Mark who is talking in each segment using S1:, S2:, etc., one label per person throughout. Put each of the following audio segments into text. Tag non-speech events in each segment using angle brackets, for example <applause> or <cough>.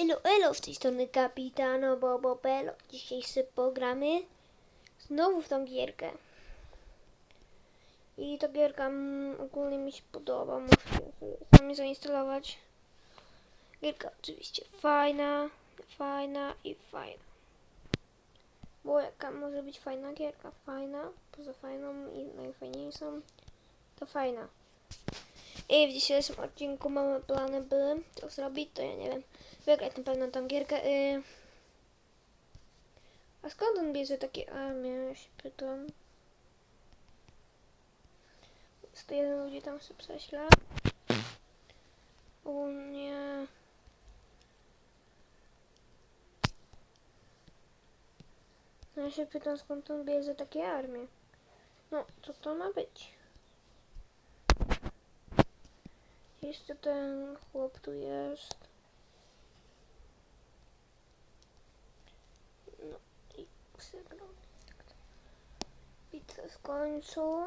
S1: Elo, elo, z tej strony kapitano Bobo Pelo. Dzisiaj sobie pogramy znowu w tą gierkę. I ta gierka mm, ogólnie mi się podoba, sobie sami zainstalować. Gierka oczywiście fajna, fajna i fajna. Bo jaka może być fajna gierka? Fajna, poza fajną i najfajniejszą, to fajna. I w dzisiejszym odcinku mamy plany, by co zrobić, to ja nie wiem. Wygrać na pewno tą gierkę. Y... A skąd on bierze takie armie, ja się pytam. Jest jeden ludzi tam sobie prześle. O nie. No ja się pytam skąd on bierze takie armie. No, co to ma być? Jeszcze ten chłop tu jest. No i przegrał. Bitwę w końcu.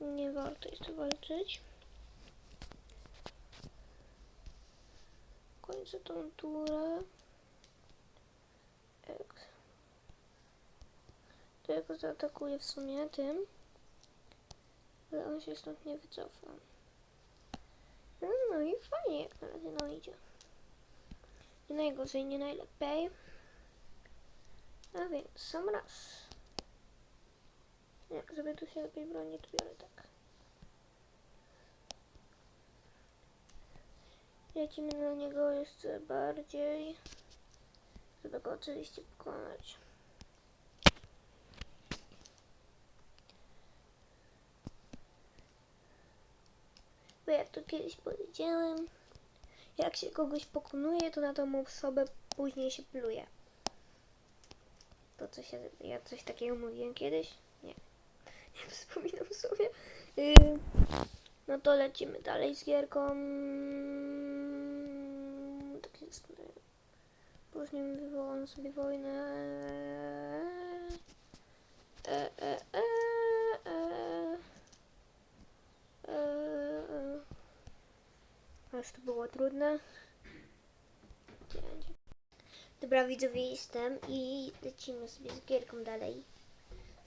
S1: Nie warto jest walczyć. Kończę tą turę. Go zaatakuję w sumie tym. Ale on się stąd nie wycofa. No, no i fajnie jak na razie no idzie. Nie najgorzej, nie najlepiej. A więc sam raz. Nie, żeby tu się lepiej bronić, to biorę tak. Lecimy na niego jeszcze bardziej. Żeby go oczywiście pokonać. Bo jak to kiedyś powiedziałem, jak się kogoś pokonuje, to na tą osobę później się pluje. To coś, ja, ja coś takiego mówiłem kiedyś? Nie. <laughs> Nie wspominam sobie. Yy, no to lecimy dalej z gierką. Tak jest. Później wywołam sobie wojnę. E, e, e, e. Eee, Aż to było trudne. Dobra, widzowie, jestem i lecimy sobie z gierką dalej.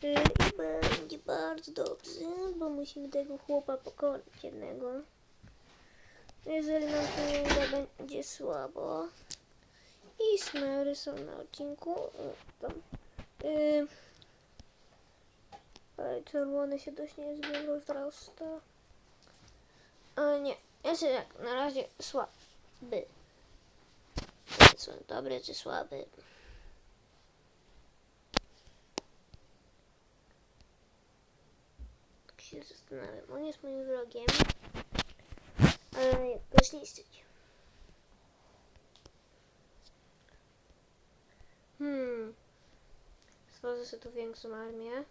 S1: Eee, I będzie bardzo dobrze, bo musimy tego chłopa pokonać jednego. Jeżeli nam to nie uda, będzie słabo. I smery są na odcinku. O, Tam. Eee, ale czerwony się dość niezłe rozrasta. O nie, jest jak na razie słaby. Dobry czy słaby? Tak się zastanawiam. On jest moim wrogiem. Ale jak go zniszczyć? Hmm. Stworzę sobie tu większą armię.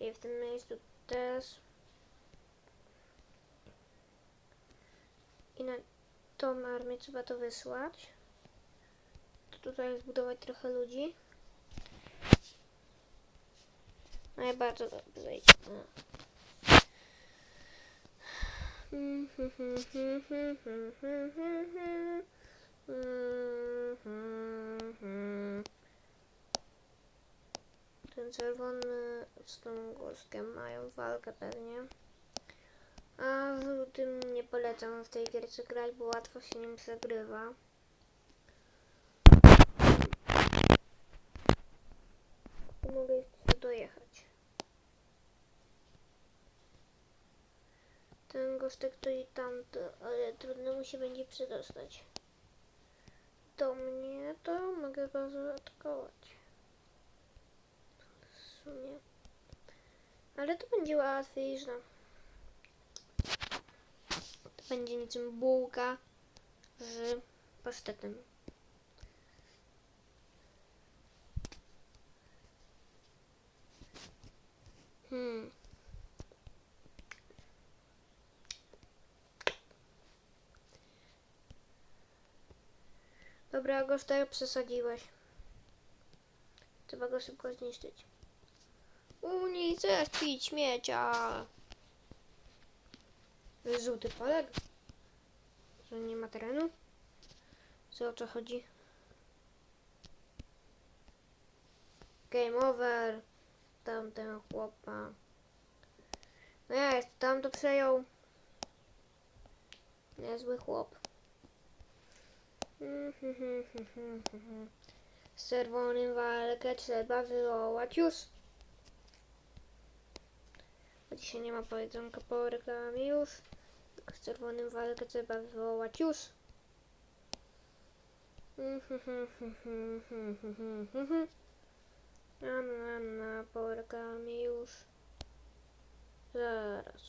S1: I w tym miejscu też I na tą armię trzeba to wysłać. Tutaj zbudować trochę ludzi. No i bardzo dobrze idzie. Ten czerwony z tą górskiem mają walkę pewnie. A w tym nie polecam w tej gierce grać, bo łatwo się nim zagrywa. Mogę jeszcze dojechać. Ten gostek to i tamto, ale trudno mu się będzie przedostać. Do mnie to mogę go zaatakować. W sumie. Ale to będzie łatwiejsze będzie niczym bułka z pasztetem. Hmm. Dobra, go tutaj przesadziłeś. Trzeba go szybko zniszczyć. Unicestwić śmiecia! Żółty poleg. że nie ma terenu? Co o co chodzi? Game over. Tamten chłopa. No ja jest, tam to przejął. Niezły chłop. Z czerwonym walkę trzeba wywołać już. Bo dzisiaj nie ma powiedzonka po reklamie już. Z czerwonym walkę trzeba wywołać już. <laughs> Na, na, na, po reklamie już. Zaraz.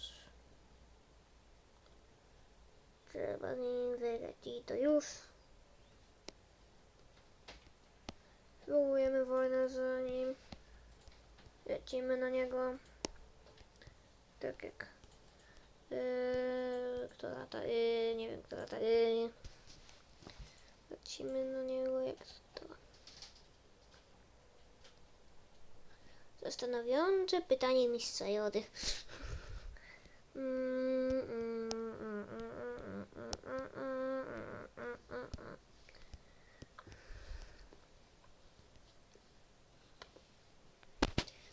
S1: Trzeba z nim wygrać i to już. Wywołujemy wojnę za nim. Lecimy na niego. Tak jak. Yy, kto lata? Yy, nie wiem, kto lata. Yy, lecimy na niego jak to. Zastanawiające pytanie mistrza Jody.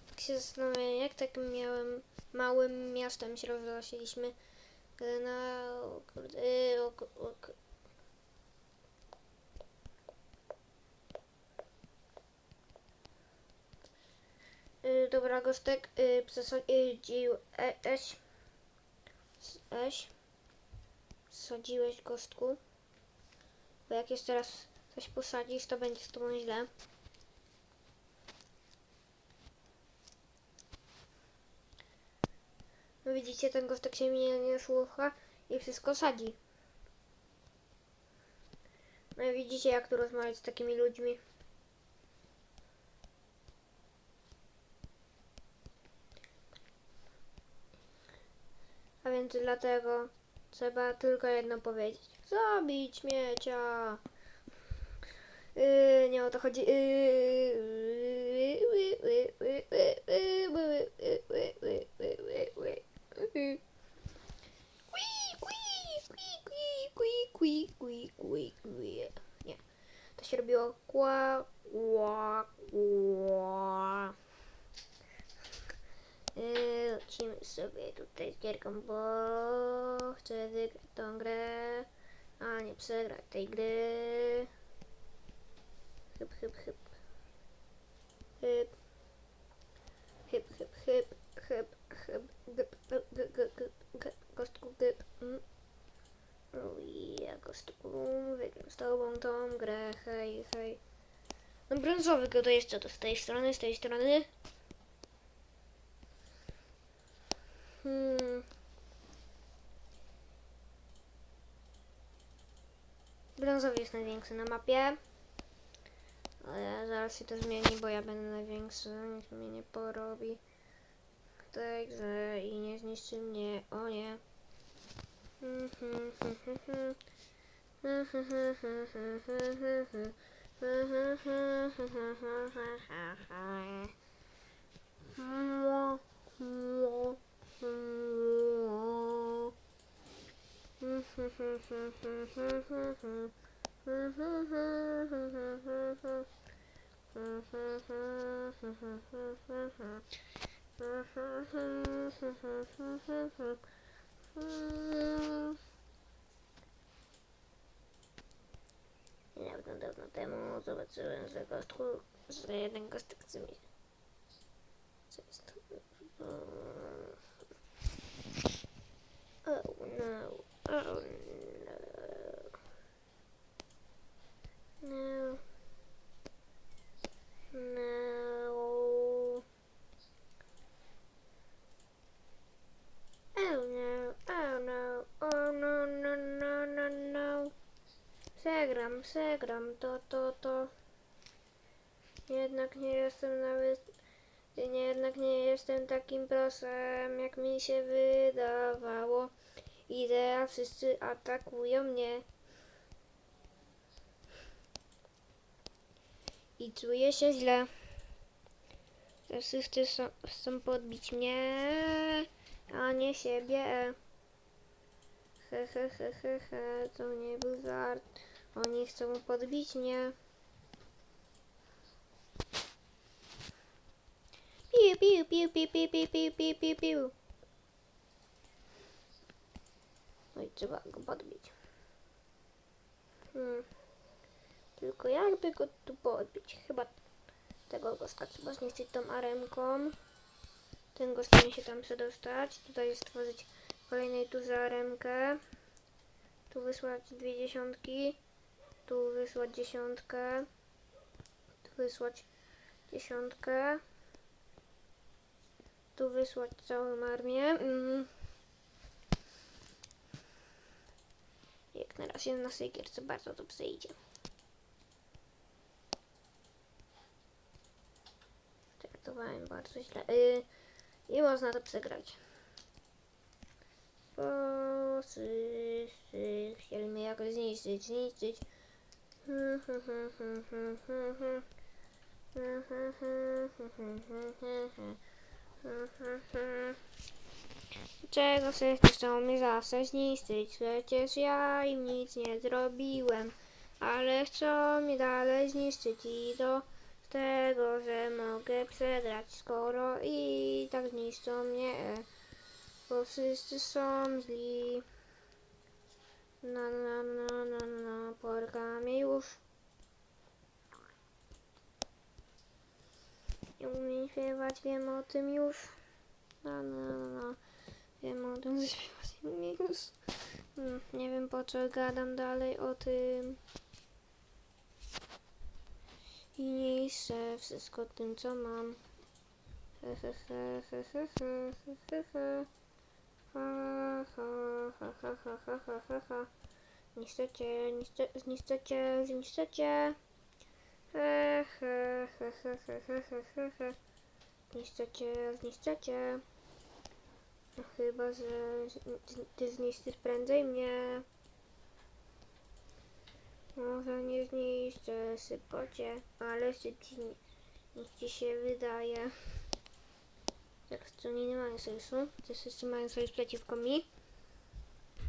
S1: Tak się zastanawiam, jak tak miałem małym miastem się rozrosiliśmy e, na e, o, o, o, Y, Dobra, Gostek, y, przesadził e, Eś. Eś. Przesadziłeś, Gostku. Bo jak jeszcze raz coś posadzisz, to będzie z tobą źle. Widzicie, ten Gostek się mnie nie słucha i wszystko sadzi. No i widzicie, jak tu rozmawiać z takimi ludźmi. A więc dlatego trzeba tylko jedno powiedzieć. Zabić miecia. Yy, nie o to chodzi. Nie. To się robiło kła, kła, kła. Yy, Lecimy sobie bo chcę wygrać tą grę, a nie przegrać tej gry. Hyp, hyp, hyp. Hyp. Hyp, hyp, hyp, hyp, hyp, gyp, gyp, gyp, gyp, gyp, kostku, gyp. Mm. Ja, kostku, wygram z tobą tą grę, hej, hej. No brązowy go to jeszcze to z tej strony, z tej strony. Brązowy jest największy na mapie. Ale zaraz się to zmieni, bo ja będę największy. Nikt mnie nie porobi. grze i nie zniszczy mnie. O nie. <laughs> Niedawno, dawno temu zobaczyłem, że kostku, że jeden kostek chce mi... Co jest? Oh no, oh no. No. No. Oh no, oh no, oh no, no, no, no, no. Przegram, przegram, to, to, to. Jednak nie jestem nawet, nie, jednak nie jestem takim prosem, jak mi się wydawało. I teraz wszyscy atakują mnie. I czuję się źle. Wszyscy są, chcą podbić mnie, a nie siebie. he, he, he, he, he, to nie był żart. Oni chcą podbić mnie. Piu, piu, piu, piu, piu, piu, piu, piu, piu, piu. No i trzeba go podbić. Hmm. Tylko jakby go tu podbić? Chyba tego goska trzeba zniszczyć tą aremką. Ten gość powinien się tam przedostać. Tutaj stworzyć kolejnej tu aremkę. Tu wysłać dwie dziesiątki. Tu wysłać dziesiątkę. Tu wysłać dziesiątkę. Tu wysłać całą armię. Mm. Jak na razie na tej bardzo dobrze idzie. Traktowałem bardzo źle. Yy, I można to przegrać. Bo wszyscy chcieli mnie jakoś zniszczyć, zniszczyć. Czego się chcą mnie zawsze zniszczyć? Przecież ja im nic nie zrobiłem. Ale chcą mnie dalej zniszczyć i do tego, że mogę przegrać, skoro i tak zniszczą mnie. Bo wszyscy są źli. Na na na na na porkami już. Nie umiem śpiewać, wiem o tym już. Na na na na. Wiem o tym, że śpiewać już. Hmm, nie wiem po co gadam dalej o tym. I chcę wszystko tym co mam. He he he he. Ha ha ha ha ha ha ha ha ha. Niszczecie, niszcze, zniszczecie, zniszczecie. He he he he he he. Zniszczecie, zniszczecie. No chyba, że ty zniszczysz prędzej mnie. Może nie zniszczę sypocie, ale szybciej niż ci się wydaje. To oni nie mają sojuszu. Te wszyscy mają sojusz przeciwko mi.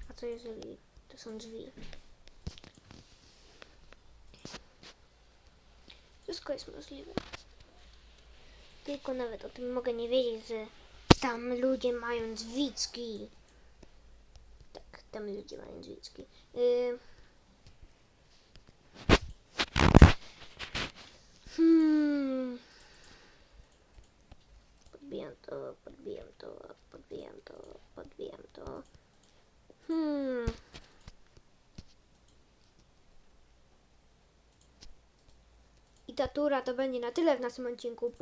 S1: A co jeżeli to są drzwi? Wszystko jest możliwe. Tylko nawet o tym mogę nie wiedzieć, że tam ludzie mają drzwiczki. Tak, tam ludzie mają drzwiczki. Yy... Hmm. Podbijam to, podbijam to, podbijam to, podbijam to. Hmm. I ta tura to będzie na tyle w naszym odcinku.